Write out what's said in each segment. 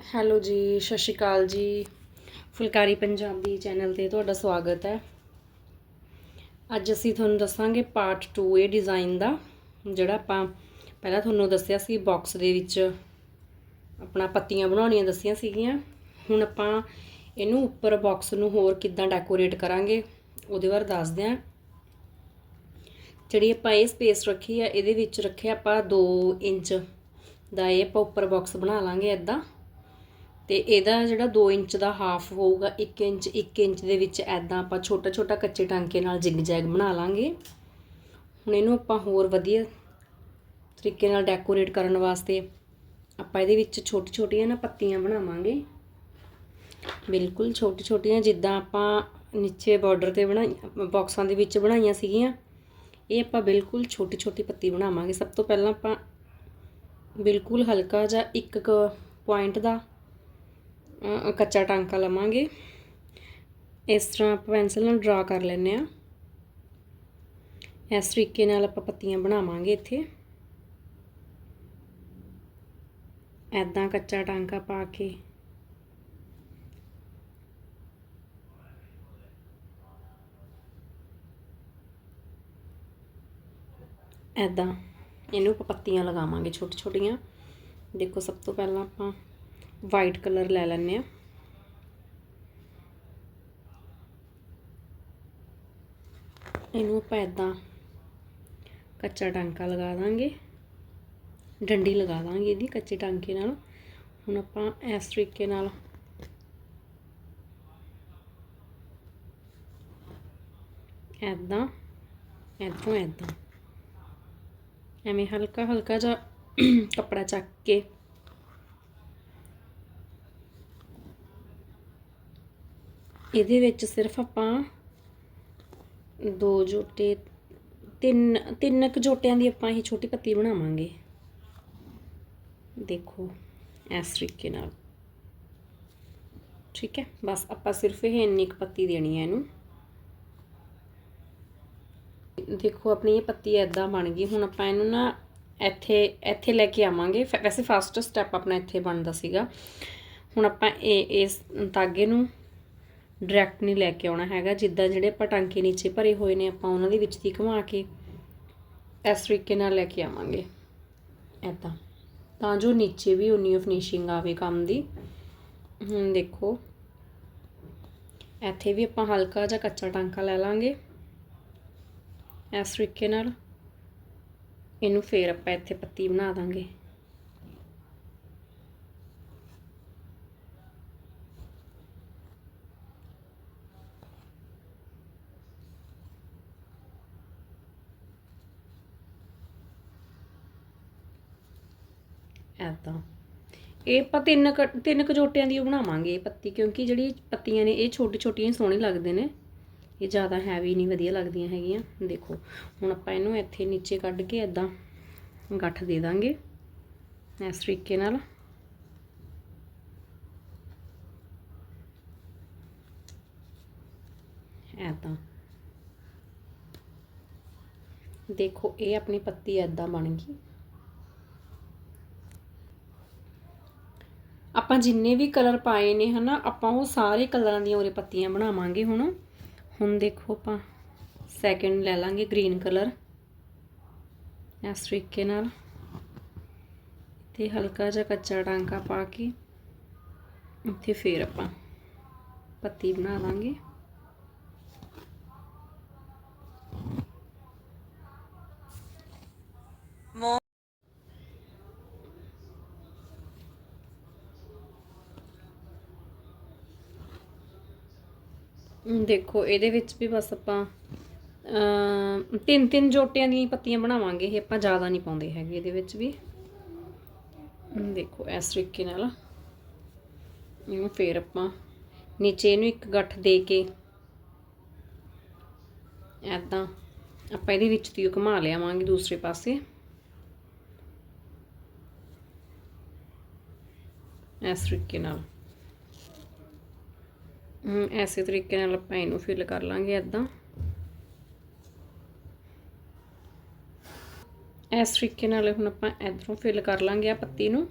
Hello ਜੀ, ਸਤਿ ਸ਼੍ਰੀ ਅਕਾਲ ਜੀ। ਫੁਲਕਾਰੀ ਪੰਜਾਬੀ ਚੈਨਲ ਤੇ ਤੁਹਾਡਾ ਸਵਾਗਤ ਹੈ। ਅੱਜ ਅਸੀਂ ਤੁਹਾਨੂੰ ਦੱਸਾਂਗੇ ਪਾਰਟ 2 ਇਹ ਡਿਜ਼ਾਈਨ ਦਾ, ਜਿਹੜਾ ਆਪਾਂ ਪਹਿਲਾਂ ਤੁਹਾਨੂੰ ਦੱਸਿਆ ਸੀ ਬਾਕਸ ਦੇ ਵਿੱਚ। ਆਪਣਾ ਪੱਤੀਆਂ ਬਣਾਉਣੀਆਂ ਦੱਸੀਆਂ ਸੀਗੀਆਂ। ਹੁਣ ਆਪਾਂ ਇਹਨੂੰ ਉੱਪਰ ਬਾਕਸ ਨੂੰ ਹੋਰ ਕਿੱਦਾਂ ਡੈਕੋਰੇਟ ਕਰਾਂਗੇ, ਉਹਦੇ ਬਾਰੇ ਦੱਸਦੇ ਹਾਂ। ਜਿਹੜੀ ਆਪਾਂ ਇਹ ਸਪੇਸ ਰੱਖੀ ਆ ਇਹਦੇ ਵਿੱਚ ਰੱਖਿਆ ਆਪਾਂ 2 ਇੰਚ ਦਾ ਇਹ ਆਪਾਂ ਉੱਪਰ ਬਾਕਸ ਬਣਾ ਲਾਂਗੇ ਇਦਾਂ ਤੇ ਇਹਦਾ ਜਿਹੜਾ 2 ਇੰਚ ਦਾ ਹਾਫ ਹੋਊਗਾ 1 ਇੰਚ 1 ਇੰਚ ਦੇ ਵਿੱਚ ਐਦਾਂ ਆਪਾਂ ਛੋਟਾ ਛੋਟਾ ਕੱਚੇ ਟਾਂਕੇ ਨਾਲ ਜਿਗ ਜੈਗ ਬਣਾ ਲਾਂਗੇ। ਹੁਣ ਇਹਨੂੰ ਆਪਾਂ ਹੋਰ ਵਧੀਆ ਤਰੀਕੇ ਨਾਲ ਡੈਕੋਰੇਟ ਕਰਨ ਵਾਸਤੇ ਆਪਾਂ ਇਹਦੇ ਵਿੱਚ ਛੋਟੀ ਛੋਟੀਆਂ ਨਾ ਪੱਤੀਆਂ ਬਣਾਵਾਂਗੇ। ਬਿਲਕੁਲ ਛੋਟੀ ਛੋਟੀਆਂ ਜਿੱਦਾਂ ਆਪਾਂ ਨੀਚੇ ਬਾਰਡਰ ਤੇ ਬਣਾਈ ਬਾਕਸਾਂ ਦੇ ਵਿੱਚ ਬਣਾਈਆਂ ਸੀਗੀਆਂ, ਇਹ ਆਪਾਂ ਬਿਲਕੁਲ ਛੋਟੀ ਛੋਟੀ ਪੱਤੀ ਬਣਾਵਾਂਗੇ। ਸਭ ਤੋਂ ਪਹਿਲਾਂ ਆਪਾਂ ਬਿਲਕੁਲ ਹਲਕਾ ਜਿਹਾ ਇੱਕ ਪੁਆਇੰਟ ਦਾ ਕੱਚਾ ਟਾਂਕਾ ਲਵਾਂਗੇ। ਇਸ ਤਰ੍ਹਾਂ ਆਪਾਂ ਪੈਨਸਲ ਨਾਲ ਡਰਾ ਕਰ ਲੈਂਦੇ ਆ ਇਸ ਤਰੀਕੇ ਨਾਲ ਆਪਾਂ ਪੱਤੀਆਂ ਬਣਾਵਾਂਗੇ ਇੱਥੇ। ਐਦਾਂ ਕੱਚਾ ਟਾਂਕਾ ਪਾ ਕੇ। ਐਦਾਂ ਇਹਨੂੰ ਪੱਤੀਆਂ ਲਗਾਵਾਂਗੇ ਛੋਟੀ ਛੋਟੀਆਂ ਦੇਖੋ ਸਭ ਤੋਂ ਪਹਿਲਾਂ ਆਪਾਂ ਵਾਈਟ ਕਲਰ ਲੈ ਲੈਂਦੇ ਆ ਇਹਨੂੰ ਆਪਾਂ ਇਦਾਂ ਕੱਚਾ ਟਾਂਕਾ ਲਗਾ ਦਾਂਗੇ। ਡੰਡੀ ਲਗਾ ਦਾਂਗੇ ਇਹਦੀ ਕੱਚੇ ਟਾਂਕੇ ਨਾਲ। ਹੁਣ ਆਪਾਂ ਇਸ ਤਰੀਕੇ ਨਾਲ ਐਦਾਂ ਐਦਾਂ ਐਦਾਂ ਐਵੇਂ ਹਲਕਾ ਹਲਕਾ ਜਿਹਾ ਕੱਪੜਾ ਚੱਕ ਕੇ ਇਹਦੇ ਵਿੱਚ ਸਿਰਫ ਆਪਾਂ ਦੋ ਜੋਟੇ, ਤਿੰਨ ਤਿੰਨ ਕੁ ਜੋਟਿਆਂ ਦੀ ਆਪਾਂ ਇਹ ਛੋਟੀ ਪੱਤੀ ਬਣਾਵਾਂਗੇ। ਦੇਖੋ, ਇਸ ਤਰੀਕੇ ਨਾਲ। ਠੀਕ ਹੈ? ਬਸ ਆਪਾਂ ਸਿਰਫ ਇਹ ਇੰਨੀ ਕੁ ਪੱਤੀ ਦੇਣੀ ਹੈ ਇਹਨੂੰ। ਦੇਖੋ, ਆਪਣੀ ਇਹ ਪੱਤੀ ਐਦਾਂ ਬਣ ਗਈ। ਹੁਣ ਆਪਾਂ ਇਹਨੂੰ ਨਾ ਇੱਥੇ ਇੱਥੇ ਲੈ ਕੇ ਆਵਾਂਗੇ। ਫ- ਵੈਸੇ ਫਸਟ ਸਟੈਪ ਆਪਣਾ ਇੱਥੇ ਬਣਦਾ ਸੀਗਾ। ਹੁਣ ਆਪਾਂ ਇਹ, ਇਸ ਤਾਗੇ ਨੂੰ ਡਾਇਰੈਕਟ ਨਹੀਂ ਲੈ ਕੇ ਆਉਣਾ ਹੈਗਾ। ਜਿੱਦਾਂ ਜਿਹੜੇ ਆਪਾਂ ਟਾਂਕੇ ਨੀਚੇ ਭਰੇ ਹੋਏ ਨੇ, ਆਪਾਂ ਉਹਨਾਂ ਦੇ ਵਿੱਚ ਦੀ ਘੁਮਾ ਕੇ ਇਸ ਤਰੀਕੇ ਨਾਲ ਲੈ ਕੇ ਆਵਾਂਗੇ। ਐਦਾਂ ਤਾਂ ਜੋ ਨੀਚੇ ਵੀ ਉਨੀ ਫਿਨਿਸ਼ਿੰਗ ਆਵੇ ਕੰਮ ਦੀ। ਹੁਣ ਦੇਖੋ। ਇੱਥੇ ਵੀ ਆਪਾਂ ਹਲਕਾ ਜਿਹਾ ਕੱਚਾ ਟਾਂਕਾ ਲੈ ਲਾਂਗੇ। ਇਸ ਤਰੀਕੇ ਨਾਲ ਇਹਨੂੰ ਫੇਰ ਆਪਾਂ ਇੱਥੇ ਪੱਤੀ ਬਣਾ ਦਾਂਗੇ। ਐਦਾਂ ਇਹ ਆਪਾਂ ਤਿੰਨ ਕੁ- ਤਿੰਨ ਕਜੋਟਿਆਂ ਦੀ ਓ ਬਣਾਵਾਂਗੇ ਇਹ ਪੱਤੀ, ਕਿਉਂਕਿ ਜਿਹੜੀ ਪੱਤੀਆਂ ਨੇ, ਇਹ ਛੋਟੀ ਛੋਟੀਆਂ ਹੀ ਸੋਹਣੇ ਲੱਗਦੇ ਨੇ। ਇਹ ਜ਼ਿਆਦਾ ਹੈਵੀ ਨਹੀਂ ਵਧੀਆ ਲੱਗਦੀਆਂ ਹੈਗੀਆਂ। ਦੇਖੋ, ਹੁਣ ਆਪਾਂ ਇਹਨੂੰ ਇੱਥੇ ਨੀਚੇ ਕੱਢ ਕੇ ਐਦਾਂ ਗੱਠ ਦੇ ਦਾਂਗੇ, ਇਸ ਤਰੀਕੇ ਨਾਲ। ਐਦਾਂ ਦੇਖੋ, ਇਹ ਆਪਣੀ ਪੱਤੀ ਐਦਾਂ ਬਣ ਗਈ। ਆਪਾਂ ਜਿੰਨੇ ਵੀ ਕਲਰ ਪਾਏ ਨੇ ਹਨਾ, ਆਪਾਂ ਉਹ ਸਾਰੇ ਕਲਰਾਂ ਦੀਆਂ ਉਰੇ ਪੱਤੀਆਂ ਬਣਾਵਾਂਗੇ ਹੁਣ। ਹੁਣ ਦੇਖੋ ਆਪਾਂ ਸੈਕਿੰਡ ਲੈ ਲਾਂਗੇ ਗ੍ਰੀਨ ਕਲਰ ਇਸ ਤਰੀਕੇ ਨਾਲ। ਤੇ ਹਲਕਾ ਜਿਹਾ ਕੱਚਾ ਟਾਂਕਾ ਪਾ ਕੇ ਉੱਥੇ ਫੇਰ ਆਪਾਂ ਪੱਤੀ ਬਣਾ ਲਾਂਗੇ। ਦੇਖੋ, ਇਹਦੇ ਵਿੱਚ ਵੀ ਬਸ ਆਪਾਂ ਤਿੰਨ ਤਿੰਨ ਜੋਟਿਆਂ ਦੀਆਂ ਪੱਤੀਆਂ ਬਣਾਵਾਂਗੇ। ਇਹ ਆਪਾਂ ਜ਼ਿਆਦਾ ਨਹੀਂ ਪਾਉਂਦੇ ਹੈਗੇ ਇਹਦੇ ਵਿੱਚ ਵੀ। ਦੇਖੋ, ਇਸ ਤਰੀਕੇ ਨਾਲ। ਇਹਨੂੰ ਫੇਰ ਆਪਾਂ ਨੀਚੇ ਇਹਨੂੰ ਇੱਕ ਗੱਠ ਦੇ ਕੇ ਐਦਾਂ ਆਪਾਂ ਇਹਦੇ ਵਿੱਚ ਦੀ ਉਹ ਘੁਮਾ ਲਿਆਵਾਂਗੇ ਦੂਸਰੇ ਪਾਸੇ। ਇਸ ਤਰੀਕੇ ਨਾਲ। ਐਸੇ ਤਰੀਕੇ ਨਾਲ ਆਪਾਂ ਇਹਨੂੰ ਫਿਲ ਕਰ ਲਾਂਗੇ ਇਦਾਂ ਇਸ ਤਰੀਕੇ ਨਾਲ ਹੁਣ ਆਪਾਂ ਇਧਰੋਂ ਫਿਲ ਕਰ ਲਾਂਗੇ ਆ ਪੱਤੀ ਨੂੰ।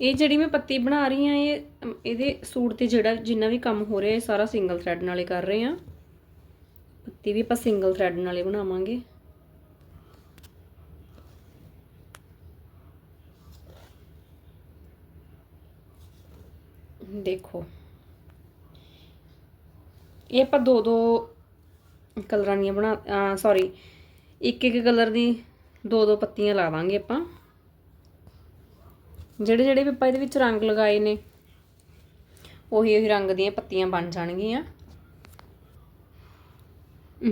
ਇਹ ਜਿਹੜੀ ਮੈਂ ਪੱਤੀ ਬਣਾ ਰਹੀ ਆ ਇਹ ਇਹਦੇ ਸੂਟ ਤੇ ਜਿਹੜਾ ਜਿੰਨਾ ਵੀ ਕੰਮ ਹੋ ਰਿਹਾ, ਇਹ ਸਾਰਾ ਸਿੰਗਲ ਥ੍ਰੈਡ ਨਾਲੇ ਕਰ ਰਹੇ ਆ ਪੱਤੀ ਵੀ ਆਪਾਂ ਸਿੰਗਲ ਥ੍ਰੈਡ ਨਾਲੇ ਬਣਾਵਾਂਗੇ। ਦੇਖੋ। ਇਹ ਆਪਾਂ ਦੋ ਦੋ ਕਲਰਾਂ ਦੀਆਂ ਬਣਾ ਸੌਰੀ ਇੱਕ ਇੱਕ ਕਲਰ ਦੀ ਦੋ ਦੋ ਪੱਤੀਆਂ ਲਾਵਾਂਗੇ ਆਪਾਂ। ਜਿਹੜੇ ਜਿਹੜੇ ਵੀ ਆਪਾਂ ਇਹਦੇ ਵਿੱਚ ਰੰਗ ਲਗਾਏ ਨੇ, ਉਹੀ ਉਹੀ ਰੰਗ ਦੀਆਂ ਪੱਤੀਆਂ ਬਣ ਜਾਣਗੀਆਂ।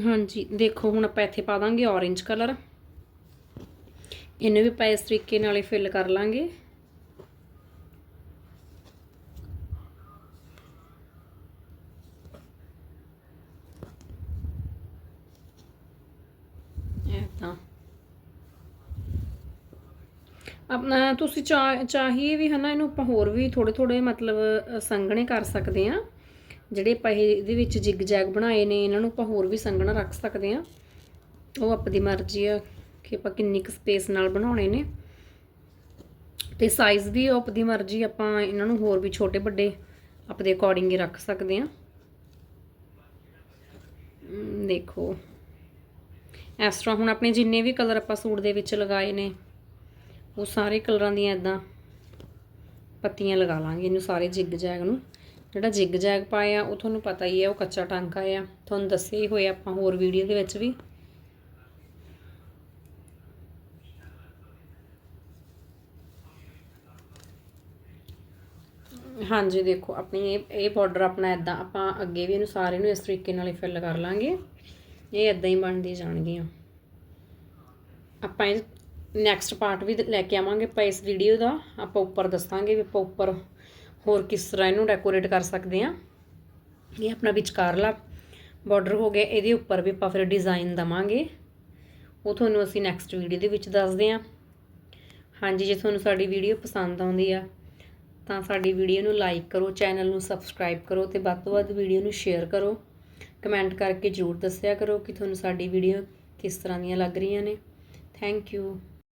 ਹਾਂਜੀ, ਦੇਖੋ ਹੁਣ ਆਪਾਂ ਇੱਥੇ ਪਾ ਦਾਂਗੇ orange ਕਲਰ ਇਹਨੂੰ ਵੀ ਆਪਾਂ ਇਸ ਤਰੀਕੇ ਨਾਲ ਹੀ ਫਿਲ ਕਰ ਲਾਂਗੇ ਇਹ ਤਾਂ ਆਪਣਾ ਤੁਸੀਂ ਚਾਹ, ਚਾਹੀਏ ਵੀ ਹਨਾ, ਇਹਨੂੰ ਆਪਾਂ ਹੋਰ ਵੀ ਥੋੜੇ ਥੋੜੇ ਮਤਲਬ ਸੰਘਣੇ ਕਰ ਸਕਦੇ ਆ ਜਿਹੜੇ ਆਪਾਂ ਇਹ- ਇਹਦੇ ਵਿੱਚ ਜਿਗ ਜੈਗ ਬਣਾਏ ਨੇ, ਇਹਨਾਂ ਨੂੰ ਆਪਾਂ ਹੋਰ ਵੀ ਸੰਘਣਾ ਰੱਖ ਸਕਦੇ ਆ ਉਹ ਆਪਣੀ ਮਰਜ਼ੀ ਆ ਕਿ ਆਪਾਂ ਕਿੰਨੀ ਕੁ ਸਪੇਸ ਨਾਲ ਬਣਾਉਣੇ ਨੇ। ਤੇ ਸਾਈਜ਼ ਵੀ ਉਹ ਆਪਣੀ ਮਰਜ਼ੀ, ਆਪਾਂ ਇਹਨਾਂ ਨੂੰ ਹੋਰ ਵੀ ਛੋਟੇ ਵੱਡੇ ਆਪਣੇ ਅਕੋਰਡਿੰਗ ਹੀ ਰੱਖ ਸਕਦੇ ਆ ਦੇਖੋ। ਇਸ ਤਰ੍ਹਾਂ ਹੁਣ ਆਪਣੇ ਜਿੰਨੇ ਵੀ ਕਲਰ ਆਪਾਂ ਸੂਟ ਦੇ ਵਿੱਚ ਲਗਾਏ ਨੇ ਉਹ ਸਾਰੇ ਕਲਰਾਂ ਦੀਆਂ ਇਦਾਂ ਪੱਤੀਆਂ ਲਗਾ ਲਾਂਗੇ, ਇਹਨੂੰ ਸਾਰੇ ਜਿਗ ਜੈਗ ਨੂੰ। ਜਿਹੜਾ ਜਿਗ ਜੈਗ ਪਾਇਆ ਉਹ ਤੁਹਾਨੂੰ ਪਤਾ ਹੀ ਹੈ ਉਹ ਕੱਚਾ ਟਾਂਕਾ ਆ। ਤੁਹਾਨੂੰ ਦੱਸਿਆ ਹੀ ਹੋਇਆ ਆਪਾਂ ਹੋਰ ਵੀਡੀਓ ਦੇ ਵਿੱਚ ਵੀ। ਹਾਂਜੀ, ਦੇਖੋ, ਆਪਣੀ ਇਹ ਇਹ ਬਾਰਡਰ ਆਪਣਾ ਇਦਾਂ ਆਪਾਂ ਅੱਗੇ ਵੀ ਇਹਨੂੰ ਸਾਰੇ ਨੂੰ ਇਸ ਤਰੀਕੇ ਨਾਲ ਹੀ ਫਿਲ ਕਰ ਲਾਂਗੇ। ਇਹ ਇਦਾਂ ਹੀ ਬਣਦੀ ਜਾਣਗੀਆਂ। ਆਪਾਂ ਇਹ ਨੈਕਸਟ ਪਾਰਟ ਵੀ ਲੈ ਕੇ ਆਵਾਂਗੇ ਆਪਾਂ ਇਸ ਵੀਡੀਓ ਦਾ। ਆਪਾਂ ਉੱਪਰ ਦੱਸਾਂਗੇ ਵੀ ਆਪਾਂ ਉੱਪਰ ਹੋਰ ਕਿਸ ਤਰ੍ਹਾਂ ਇਹਨੂੰ ਡੈਕੋਰੇਟ ਕਰ ਸਕਦੇ ਆ ਇਹ ਆਪਣਾ ਵਿਚਕਾਰਲਾ ਬਾਰਡਰ ਹੋ ਗਿਆ। ਇਹਦੇ ਉੱਪਰ ਵੀ ਆਪਾਂ ਫਿਰ ਡਿਜ਼ਾਈਨ ਦਵਾਂਗੇ। ਉਹ ਤੁਹਾਨੂੰ ਅਸੀਂ ਨੈਕਸਟ ਵੀਡੀਓ ਦੇ ਵਿੱਚ ਦੱਸਦੇ ਆ ਹਾਂਜੀ, ਜੇ ਤੁਹਾਨੂੰ ਸਾਡੀ ਵੀਡੀਓ ਪਸੰਦ ਆਉਂਦੀ ਆ, ਤਾਂ ਸਾਡੀ ਵੀਡੀਓ ਨੂੰ ਲਾਈਕ ਕਰੋ ਚੈਨਲ ਨੂੰ ਸਬਸਕ੍ਰਾਈਬ ਕਰੋ ਤੇ ਵੱਧ ਤੋਂ ਵੱਧ ਵੀਡੀਓ ਨੂੰ ਸ਼ੇਅਰ ਕਰੋ। ਕਮੈਂਟ ਕਰਕੇ ਜਰੂਰ ਦੱਸਿਆ ਕਰੋ ਕਿ ਤੁਹਾਨੂੰ ਸਾਡੀ ਵੀਡੀਓ ਕਿਸ ਤਰ੍ਹਾਂ ਦੀਆਂ ਲੱਗ ਰਹੀਆਂ ਨੇ। Thank you